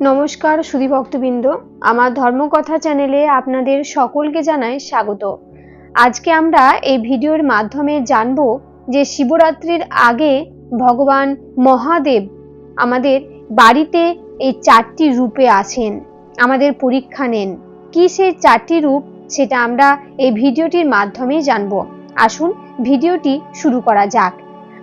নমস্কার সুধী ভক্তবৃন্দ। আমার ধর্মকথা চ্যানেলে আপনাদের সকলকে জানাই স্বাগত। আজকে আমরা এই ভিডিওর মাধ্যমে জানব যে শিবরাত্রির আগে ভগবান মহাদেব আমাদের বাড়িতে এই চারটি রূপে আসেন আমাদের পরীক্ষা নেন। কি সেই চারটি রূপ সেটা আমরা এই ভিডিওটির মাধ্যমে জানব। আসুন ভিডিওটি শুরু করা যাক।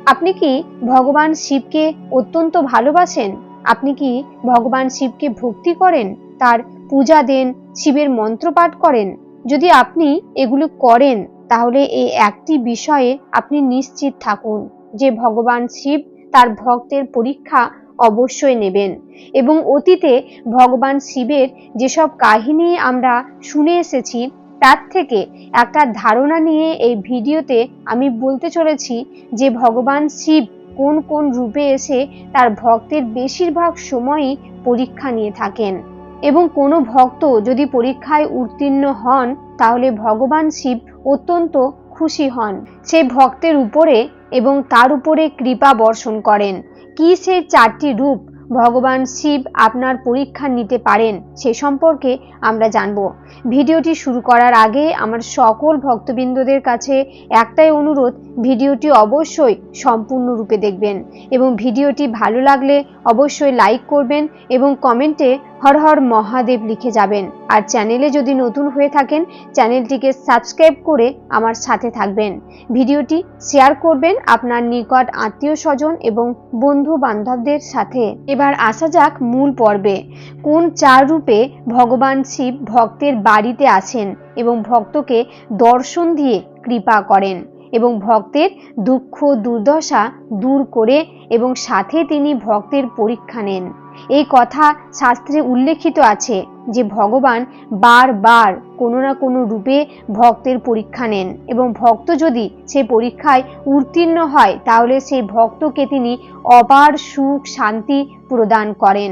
আপনি কি ভগবান শিবকে অত্যন্ত ভালোবাসেন? আপনি কি ভগবান শিবকে ভক্তি করেন? তার পূজা দেন, শিবের মন্ত্র পাঠ করেন? যদি আপনি এগুলো করেন, তাহলে এই একটি বিষয়ে আপনি নিশ্চিত থাকুন যে ভগবান শিব তার ভক্তের পরীক্ষা অবশ্যই নেবেন এবং অতীতে ভগবান শিবের যেসব কাহিনী আমরা শুনে এসেছি, তার থেকে একটা ধারণা নিয়ে এই ভিডিওতে আমি বলতে চলেছি যে ভগবান শিব কোন কোন রূপে এসে তার ভক্তের বেশিরভাগ সময়ই পরীক্ষা নিয়ে থাকেন। এবং কোনো ভক্ত যদি পরীক্ষায় উত্তীর্ণ হন, তাহলে ভগবান শিব অত্যন্ত খুশি হন। সেই ভক্তের উপরে এবং তার উপরে কৃপা বর্ষণ করেন। কি সে চারটি রূপ ভগবান শিব আপনার পরীক্ষা নিতে পারেন, সে সম্পর্কে আমরা জানব। ভিডিওটি শুরু করার আগে আমার সকল ভক্তবৃন্দদের কাছে একটাই অনুরোধ, ভিডিওটি অবশ্যই সম্পূর্ণরূপে দেখবেন এবং ভিডিওটি ভালো লাগলে অবশ্যই লাইক করবেন এবং কমেন্টে হর হর মহাদেব লিখে যাবেন। আর চ্যানেলে যদি নতুন হয়ে থাকেন, চ্যানেলটিকে সাবস্ক্রাইব করে আমার সাথে থাকবেন। ভিডিওটি শেয়ার করবেন আপনার নিকট আত্মীয় স্বজন এবং বন্ধু বান্ধবদের সাথে। এবার আসা যাক মূল পর্বে। কোন চার রূপে ভগবান শিব ভক্তের বাড়িতে আসেন এবং ভক্তকে দর্শন দিয়ে কৃপা করেন এবং ভক্তের দুঃখ দুর্দশা দূর করে এবং সাথে তিনি ভক্তের পরীক্ষা নেন। এই কথা শাস্ত্রে উল্লেখিত আছে যে ভগবান বারবার কোনো না কোনো রূপে ভক্তের পরীক্ষা নেন এবং ভক্ত যদি সে পরীক্ষায় উত্তীর্ণ হয়, তাহলে সেই ভক্তকে তিনি অপার সুখ শান্তি প্রদান করেন।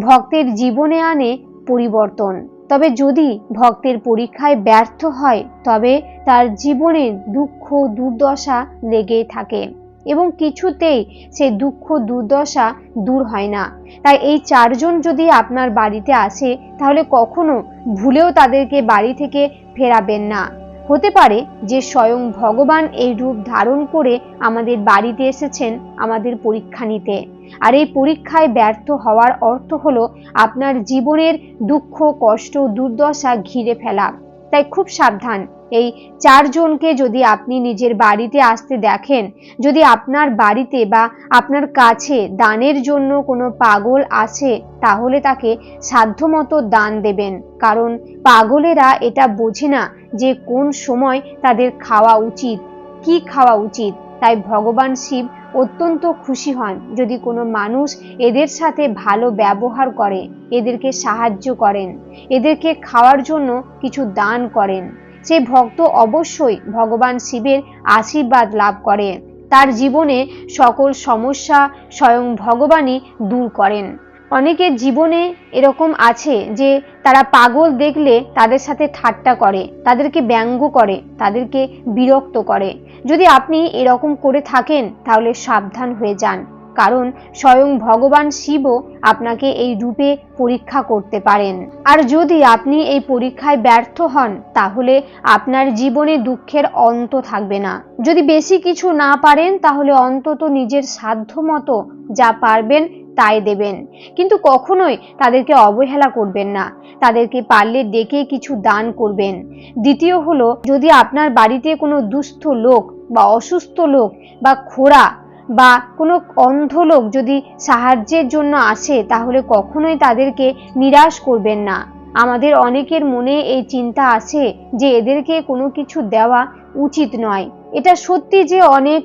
ভক্তের জীবনে আনে পরিবর্তন। তবে যদি ভক্তের পরীক্ষায় ব্যর্থ হয়, তবে তার জীবনে দুঃখ দুর্দশা লেগে থাকে। এবং কিছুতেই সে দুঃখ, দুর্দশা দূর হয় না। তাই এই চারজন যদি আপনার বাড়িতে আসে, তাহলে কখনো ভুলেও তাদেরকে বাড়ি থেকে ফেরাবেন না। হতে পারে যে স্বয়ং ভগবান এই রূপ ধারণ করে আমাদের বাড়িতে এসেছেন আমাদের পরীক্ষা নিতে। আর এই পরীক্ষায় ব্যর্থ হওয়ার অর্থ হলো আপনার জীবনের দুঃখ, কষ্ট, দুর্দশা ঘিরে ফেলা। তাই খুব সাবধান। এই চারজনকে যদি আপনি নিজের বাড়িতে আসতে দেখেন, যদি আপনার বাড়িতে বা আপনার কাছে দানের জন্য কোনো পাগল আছে, তাহলে তাকে সাধ্যমতো দান দেবেন। কারণ পাগলেরা এটা বোঝে না যে কোন সময় তাদের খাওয়া উচিত। কি খাওয়া উচিত? তাই ভগবান শিব অত্যন্ত খুশি হন যদি কোনো মানুষ এদের সাথে ভালো ব্যবহার করে, এদেরকে সাহায্য করেন, এদেরকে খাওয়ার জন্য কিছু দান করেন। সে ভক্ত অবশ্যই ভগবান শিবের আশীর্বাদ লাভ করে। তার জীবনে সকল সমস্যা স্বয়ং ভগবানই দূর করেন। অনেকের জীবনে এরকম আছে যে তারা পাগল দেখলে তাদের সাথে ঠাট্টা করে, তাদেরকে ব্যঙ্গ করে, তাদেরকে বিরক্ত করে। যদি আপনি এরকম করে থাকেন, তাহলে সাবধান হয়ে যান। কারণ স্বয়ং ভগবান শিবও আপনাকে এই রূপে পরীক্ষা করতে পারেন। আর যদি আপনি এই পরীক্ষায় ব্যর্থ হন, তাহলে আপনার জীবনে দুঃখের অন্ত থাকবে না। যদি বেশি কিছু না পারেন, তাহলে অন্তত নিজের সাধ্য মতো যা পারবেন তাই দেবেন। কিন্তু কখনোই তাদেরকে অবহেলা করবেন না। তাদেরকে পারলে ডেকে কিছু দান করবেন। দ্বিতীয় হলো, যদি আপনার বাড়িতে কোনো দুস্থ লোক বা অসুস্থ লোক বা খোড়া বা কোনো অন্ধ লোক যদি সাহায্যের জন্য আসে, তাহলে কখনোই তাদেরকে নিরাশ করবেন না। আমাদের অনেকের মনে এই চিন্তা আছে যে এদেরকে কোনো কিছু দেওয়া উচিত নয়। এটা সত্যি যে অনেক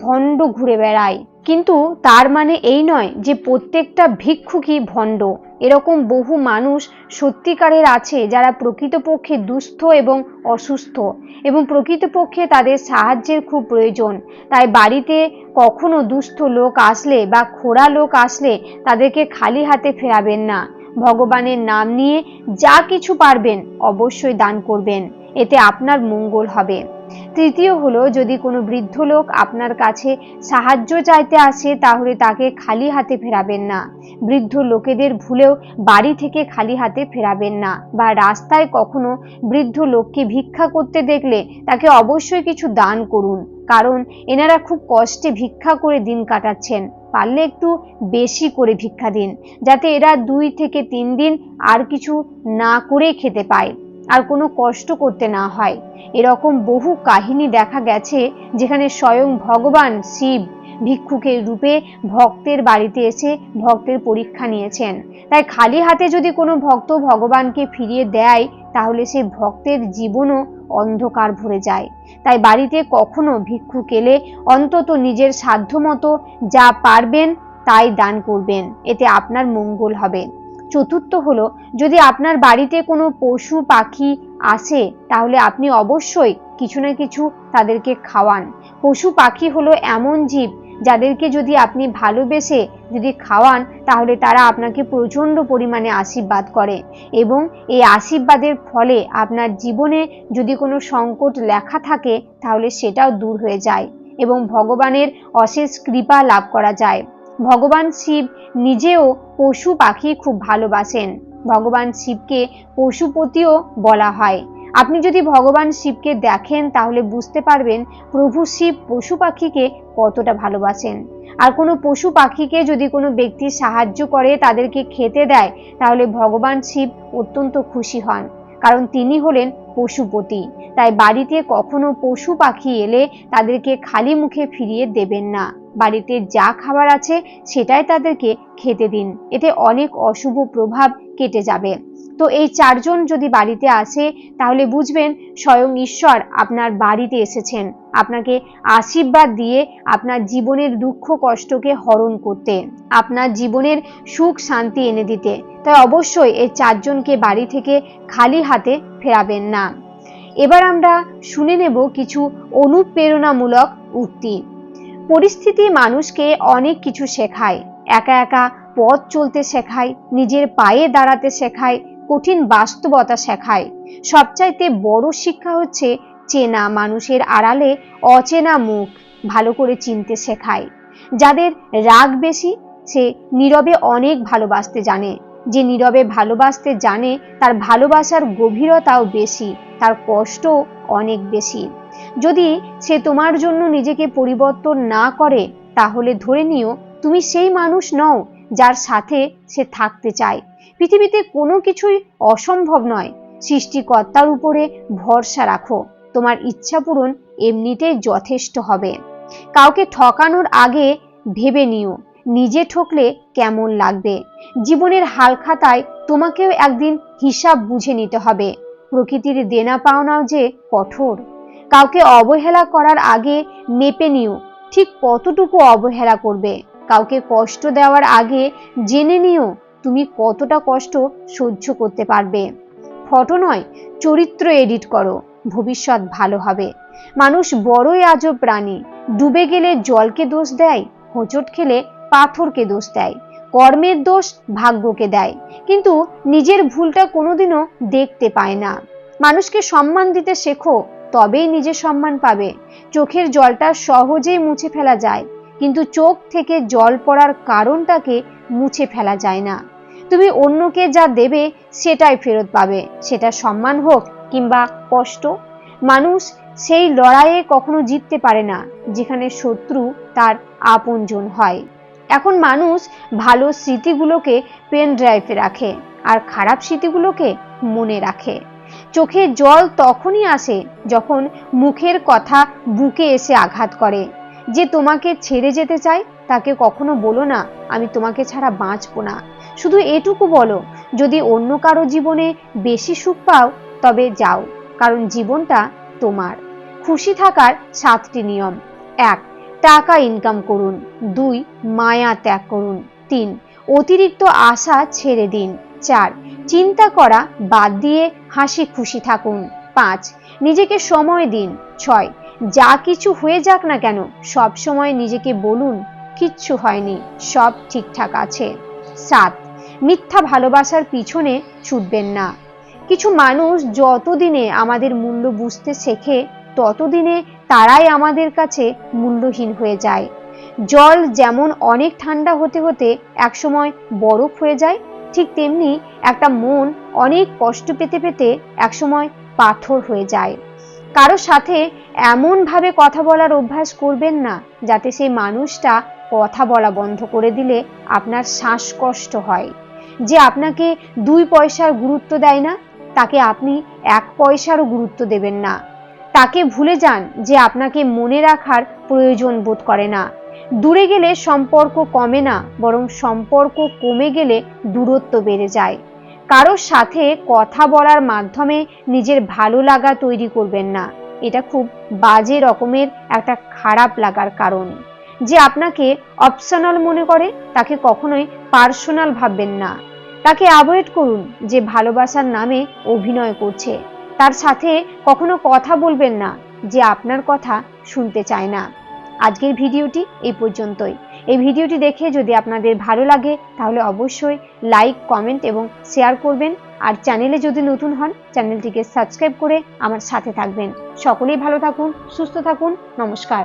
ভণ্ড ঘুরে বেড়ায়। কিন্তু তার মানে এই নয় যে প্রত্যেকটা ভিক্ষুকই ভণ্ড। এরকম বহু মানুষ সত্যিকারের আছে যারা প্রকৃতপক্ষে দুস্থ এবং অসুস্থ এবং প্রকৃতপক্ষে তাদের সাহায্যের খুব প্রয়োজন। তাই বাড়িতে কখনো দুস্থ লোক আসলে বা খোড়া লোক আসলে তাদেরকে খালি হাতে ফেরাবেন না। ভগবানের নাম নিয়ে যা কিছু পারবেন অবশ্যই দান করবেন। এতে আপনার মঙ্গল হবে। তৃতীয় হলো, যদি কোনো বৃদ্ধ লোক আপনার কাছে সাহায্য চাইতে আসে, তাহলে তাকে খালি হাতে ফেরাবেন না। বৃদ্ধ লোকেদের ভুলেও বাড়ি থেকে খালি হাতে ফেরাবেন না বা রাস্তায় কখনো বৃদ্ধ লোককে ভিক্ষা করতে দেখলে তাকে অবশ্যই কিছু দান করুন, কারণ এনারা খুব কষ্টে ভিক্ষা করে দিন কাটাচ্ছেন। পারলে একটু বেশি করে ভিক্ষা দিন, যাতে এরা দুই থেকে তিন দিন আর কিছু না করে খেতে পায়। আর কোনো কষ্ট করতে না হয়। এরকম বহু কাহিনী দেখা গেছে যেখানে স্বয়ং ভগবান শিব ভিক্ষুকের রূপে ভক্তের বাড়িতে এসে ভক্তের পরীক্ষা নিয়েছেন। তাই খালি হাতে যদি কোনো ভক্ত ভগবানকে ফিরিয়ে দেয়, তাহলে সে ভক্তের জীবনও অন্ধকার ভরে যায়। তাই বাড়িতে কখনো ভিক্ষুক এলে অন্তত নিজের সাধ্যমতো যা পারবেন তাই দান করবেন। এতে আপনার মঙ্গল হবে। চতুর্থ হলো, যদি আপনার বাড়িতে কোনো পশু, পাখি আসে তাহলে আপনি অবশ্যই কিছু না কিছু তাদেরকে খাওয়ান। পশু, পাখি হলো এমন জীব যাদেরকে যদি আপনি ভালোবেসে যদি খাওয়ান, তাহলে তারা আপনাকে প্রচণ্ড পরিমাণে আশীর্বাদ করে এবং এই আশীর্বাদের ফলে আপনার জীবনে যদি কোনো সংকট লেখা থাকে, তাহলে সেটাও দূর হয়ে যায় এবং ভগবানের অশেষ কৃপা লাভ করা যায়। ভগবান শিব নিজেও পশু পাখি খুব ভালোবাসেন। ভগবান শিবকে পশুপতিও বলা হয়। আপনি যদি ভগবান শিবকে দেখেন, তাহলে বুঝতে পারবেন প্রভু শিব পশু পাখিকে কতটা ভালোবাসেন। আর কোনো পশু পাখিকে যদি কোনো ব্যক্তি সাহায্য করে, তাদেরকে খেতে দেয়, তাহলে ভগবান শিব অত্যন্ত খুশি হন, কারণ তিনি হলেন পশুপতি। তাই বাড়িতে কখনো পশু পাখি এলে তাদেরকে খালি মুখে ফিরিয়ে দেবেন না। বাড়িতে যা খাবার আছে সেটাই তাদেরকে খেতে দিন। এতে অনেক অশুভ প্রভাব কেটে যাবে। তো এই চারজন যদি বাড়িতে আসে, তাহলে বুঝবেন স্বয়ং ঈশ্বর আপনার বাড়িতে এসেছেন। আপনাকে আশীর্বাদ দিয়ে আপনার জীবনের দুঃখ কষ্টকে হরণ করতে, আপনার জীবনের সুখ শান্তি এনে দিতে। তাই অবশ্যই এই চারজনকে বাড়ি থেকে খালি হাতে ফেরাবেন না। এবার আমরা শুনে নেব কিছু অনুপ্রেরণামূলক উক্তি। পরিস্থিতি মানুষকে অনেক কিছু শেখায়। একা একা পথ চলতে শেখায়, নিজের পায়ে দাঁড়াতে শেখায়, কঠিন বাস্তবতা শেখায়। সবচাইতে বড় শিক্ষা হচ্ছে চেনা মানুষের আড়ালে অচেনা মুখ ভালো করে চিনতে শেখায়। যাদের রাগ বেশি, সে নীরবে অনেক ভালোবাসতে জানে। যে নীরবে ভালোবাসতে জানে, তার ভালোবাসার গভীরতাও বেশি, তার কষ্টও অনেক বেশি। যদি সে তোমার জন্য নিজেকে পরিবর্তন না করে, তাহলে ধরে নিও তুমি সেই মানুষ নও যার সাথে সে থাকতে চায়। পৃথিবীতে কোনো কিছুই অসম্ভব নয়। সৃষ্টিকর্তার উপরে ভরসা রাখো। তোমার ইচ্ছা পূরণ এমনিতেই যথেষ্ট হবে। কাউকে ঠকানোর আগে ভেবে নিও, নিজে ঠকলে কেমন লাগবে। জীবনের হাল খাতায় তোমাকেও একদিন হিসাব বুঝে নিতে হবে। প্রকৃতির দেনা পাওনাও যে কঠোর। কাউকে অবহেলা করার আগে মেপে নিও। ঠিক কতটুকু অবহেলা করবে? কাউকে কষ্ট দেওয়ার আগে জেনে নিও তুমি কতটা কষ্ট সহ্য করতে পারবে। ফটো নয়, চরিত্র এডিট করো। ভবিষ্যৎ ভালো হবে। মানুষ বড়ই আজব প্রাণী। ডুবে গেলে জলকে দোষ দেয়, হোঁচট খেলে পাথরকে দোষ দেয়। কর্মের দোষ ভাগ্যকে দেয়। কিন্তু নিজের ভুলটা কোনোদিনও দেখতে পায় না। মানুষকে সম্মান দিতে শেখো। তবেই নিজের সম্মান পাবে। চোখের জলটা সহজেই মুছে ফেলা যায়, কিন্তু চোখ থেকে জল পড়ার কারণটাকে মুছে ফেলা যায় না। তুমি অন্যকে যা দেবে সেটাই ফেরত পাবে, সেটা সম্মান হোক কিংবা কষ্ট। মানুষ সেই লড়াইয়ে কখনো জিততে পারে না, যেখানে শত্রু তার আপনজন হয়। এখন মানুষ ভালো স্মৃতিগুলোকে পেন ড্রাইভে রাখে, আর খারাপ স্মৃতিগুলোকে মনে রাখে। চোখে জল তখনই আসে যখন মুখের কথা বুকে এসে আঘাত করে। যে তোমাকে ছেড়ে যেতে চায়, তাকে কখনো বলো না, আমি তোমাকে ছাড়া বাঁচবো না। শুধু এটুকু বলো, যদি অন্য কারও জীবনে বেশি সুখ পাও, তবে যাও, কারণ জীবনটা তোমার। খুশি থাকার সাতটি নিয়ম। এক, টাকা ইনকাম করুন। দুই, মায়া ত্যাগ করুন। তিন, অতিরিক্ত আশা ছেড়ে দিন। চার চিন্তা করা বাদ দিয়ে হাসি খুশি থাকুন। পাঁচ, নিজেকে সময় দিন। ছয়, যা কিছু হয়ে যাক না কেন, সব সময় নিজেকে বলুন, কিচ্ছু হয়নি, সব ঠিকঠাক আছে। সাত, মিথ্যা ভালোবাসার পিছনে ছুটবেন না। কিছু মানুষ যতদিনে আমাদের মূল্য বুঝতে শেখে, ততদিনে তারাই আমাদের কাছে মূল্যহীন হয়ে যায়। জল যেমন অনেক ঠান্ডা হতে হতে একসময় বরফ হয়ে যায় ঠিক তেমনি একটা মন অনেক কষ্ট পেতে পেতে একসময় পাথর হয়ে যায়। কারও সাথে এমনভাবে কথা বলার অভ্যাস করবেন না, যাতে সেই মানুষটা কথা বলা বন্ধ করে দিলে আপনার শ্বাসকষ্ট হয়। যে আপনাকে দুই পয়সার গুরুত্ব দেয় না, তাকে আপনি এক পয়সারও গুরুত্ব দেবেন না। তাকে ভুলে যান যে আপনাকে মনে রাখার প্রয়োজন বোধ করে না। দূরে গেলে সম্পর্ক কমে না, বরং সম্পর্ক কমে গেলে দূরত্ব বেড়ে যায়। কারোর সাথে কথা বলার মাধ্যমে নিজের ভালো লাগা তৈরি করবেন না। এটা খুব বাজে রকমের একটা খারাপ লাগার কারণ। যে আপনাকে অপশনাল মনে করে, তাকে কখনোই পার্সোনাল ভাববেন না। তাকে অ্যাভয়েড করুন, যে ভালোবাসার নামে অভিনয় করছে। তার সাথে কখনো কথা বলবেন না, যে আপনার কথা শুনতে চায় না। আজকের ভিডিওটি এই পর্যন্তই। এই ভিডিওটি দেখে যদি আপনাদের ভালো লাগে, তাহলে অবশ্যই লাইক, কমেন্ট এবং শেয়ার করবেন। আর চ্যানেলে যদি নতুন হন, চ্যানেলটিকে সাবস্ক্রাইব করে আমার সাথে থাকবেন। সকলেই ভালো থাকুন, সুস্থ থাকুন। নমস্কার।